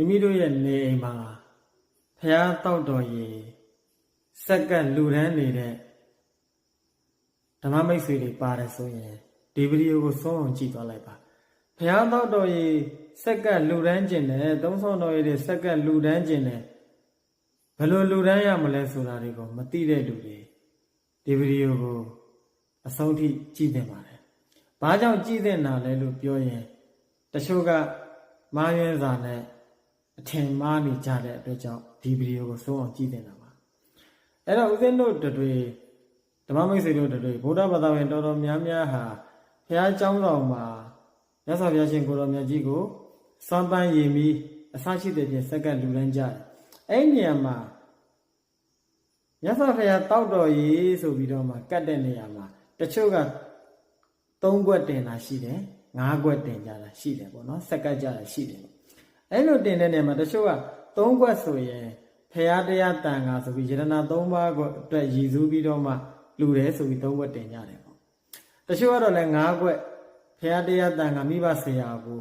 မိမိတို့ရဲ့နေအိမ်မှာဖះတောက်တော်ရေစက္ကန့်လူရန်နေတဲ့ဓမ္မမိတ်ဆွေတွေပါတယ်ဆိုရင်ဒီဗီဒီယိုကိုဆုံးအောင်ကြည့်သွားလိုက်ပါဖះတောက်တော်ရေစက္ကန့်လူရန်ကျင်တယ်သုံးဆောင်တော်ရေတွေစက္ကန့်လူရန်ကျင်တယ်ဘယ်လိုလူရန်ရမလဲဆိုတာတွေကိုမသိတဲ့လူတွေဒီဗီဒီယိုကိုအဆုံးထိကြည့်သင့်ပါတယ်။ဘာကြောင့်ကြည့်သင့်တာလဲလို့ပြောရင်တချို့ကမားရင်းစာနဲ့ အထင်မှားနေကြတဲ့အတွက်ကြောင့်ဒီဗီဒီယိုကိုစိုးအောင်ကြည့်သင့်တာပါ။အဲ့တော့ဦးဇင်းတို့တွေဓမ္မမိတ်ဆွေတို့တွေဗုဒ္ဓဘာသာဝင်တော်တော်များများဟာဘုရားကျောင်းတော်မှာမြတ်စွာဘုရားရှင်ကိုတော်မြတ်ကြီးကိုစွမ်းပန်းရည်ပြီးအစရှိတဲ့ဖြင့်စက္ကန့်လူလန်းကြတယ်။အဲ့ဒီနေရာမှာမြတ်စွာဘုရားတောက်တော်ရေးဆိုပြီးတော့မှကတ်တဲ့နေရာမှာတချို့က၃ခွက်တင်တာရှိတယ်၅ခွက်တင်ကြတာရှိတယ်ပေါ့နော်စက္ကတ်ကြတာရှိတယ် အဲ့လိုတင်တဲ့နေရာမှာတချို့က၃ခွက်ဆိုရင်ဖရာတရားတန်ခါဆိုပြီးယရနာ၃ပါးကိုအတွက်ရည်စူးပြီးတော့မှလူတယ်ဆိုပြီး၃ခွက်တင်ကြတယ်ပေါ့တချို့ကတော့လည်း၅ခွက်ဖရာတရားတန်ခါမိဘဆရာကို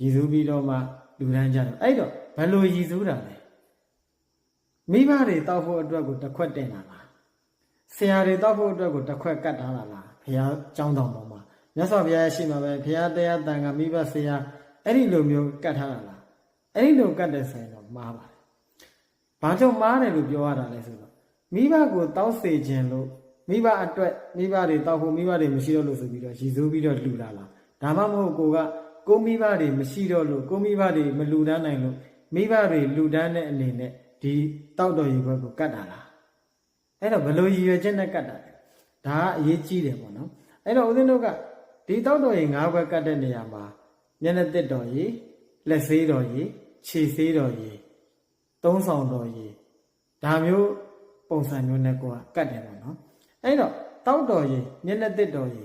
ရည်စူးပြီးတော့မှလူတန်းကြတယ်အဲ့တော့ဘယ်လိုရည်စူးတာလဲမိဘတွေတောက်ဖို့အတွက်ကိုတစ်ခွက်တင်တာလားဆရာတွေတောက်ဖို့အတွက်ကိုတစ်ခွက်ကတ်ထားတာလားဘုရားကျောင်းတော်ပေါ်မှာမြတ်စွာဘုရားရှိမှာပဲဘုရားတရားတန်ခါမိဘဆရာအဲ့ဒီလိုမျိုးကတ်ထားတာလား အဲ့ဒီလိုကတ်တယ်ဆိုရင်တော့မှားပါတယ်ဘာကြောင့်မှားတယ်လို့ပြောရတာလဲဆိုတော့မိဘကိုတောက်စေခြင်းလို့မိဘအတွက်မိဘတွေတောက်ဖို့မိဘတွေမရှိတော့လို့ဆိုပြီးတော့ရည်စူးပြီးတော့လှူလာလားဒါမှမဟုတ်ကိုကကိုမိဘတွေမရှိတော့လို့ကိုမိဘတွေမလှူဒန်းနိုင်လို့မိဘတွေလှူဒန်းတဲ့အနေနဲ့ဒီတောက်တော်ရေဘက်ကိုကတ်တာလားအဲ့တော့ဘယ်လိုရည်ရွယ်ချက်နဲ့ကတ်တာလဲဒါကအရေးကြီးတယ်ပေါ့နော်အဲ့တော့ဦးဇင်းတို့ကဒီတောက်တော်ရေ၅ဘက်ကတ်တဲ့နေရာမှာမျက်နှာတစ်တော်ရေ လက်ဆေးတော်ရေခြေဆေးတော်ရေသုံးဆောင်တော်ရေဒါမျိုးပုံစံမျိုးနဲ့ကိုကကတ်တယ်ပေါ့နော်အဲ့တော့တောက်တော်ရေမျက်နှာတစ်တော်ရေ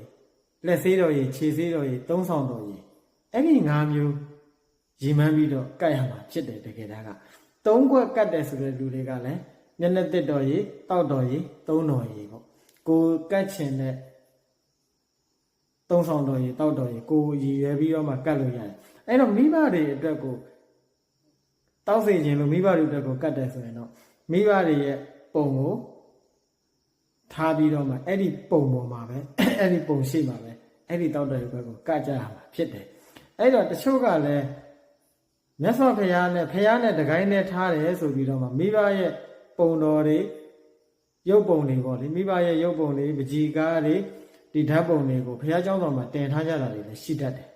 လက်ဆေးတော်ရေခြေဆေးတော်ရေသုံးဆောင်တော်ရေအဲ့ဒီ၅မျိုးရီမှန်းပြီးတော့ကတ်ရမှာဖြစ်တယ်တကယ်တမ်းကသုံးခွက်ကတ်တယ်ဆိုတဲ့လူတွေကလည်းမျက်နှာတစ်တော်ရေတောက်တော်ရေသုံးတော်ရေပေါ့ကိုကတ်ချင်တဲ့သုံးဆောင်တော်ရေတောက်တော်ရေကိုရည်ရွယ်ပြီးတော့မှကတ်လို့ရတယ် အဲ့တော့မိဘတွေအတွက်ကိုတောက်စေခြင်းလို့မိဘတွေအတွက်ကိုကတ်တယ်ဆိုရင်တော့မိဘတွေရဲ့ပုံကိုထားပြီးတော့မှအဲ့ဒီပုံပေါ်မှာပဲအဲ့ဒီပုံရှိမှာပဲအဲ့ဒီတောက်တော်ရေဘက်ကိုကတ်ကြရမှာဖြစ်တယ်အဲ့တော့တချို့ကလည်းမြတ်စွာဘုရားနဲ့ဘုရားနဲ့တကိုင်းနဲ့ထားတယ်ဆိုပြီးတော့မှမိဘရဲ့ပုံတော်တွေရုပ်ပုံတွေပေါ့လေမိဘရဲ့ရုပ်ပုံတွေပကြီကားတွေဒီဓာတ်ပုံတွေကိုဘုရားကျောင်းတော်မှာတင်ထားကြတာတွေလည်းရှိတတ်တယ်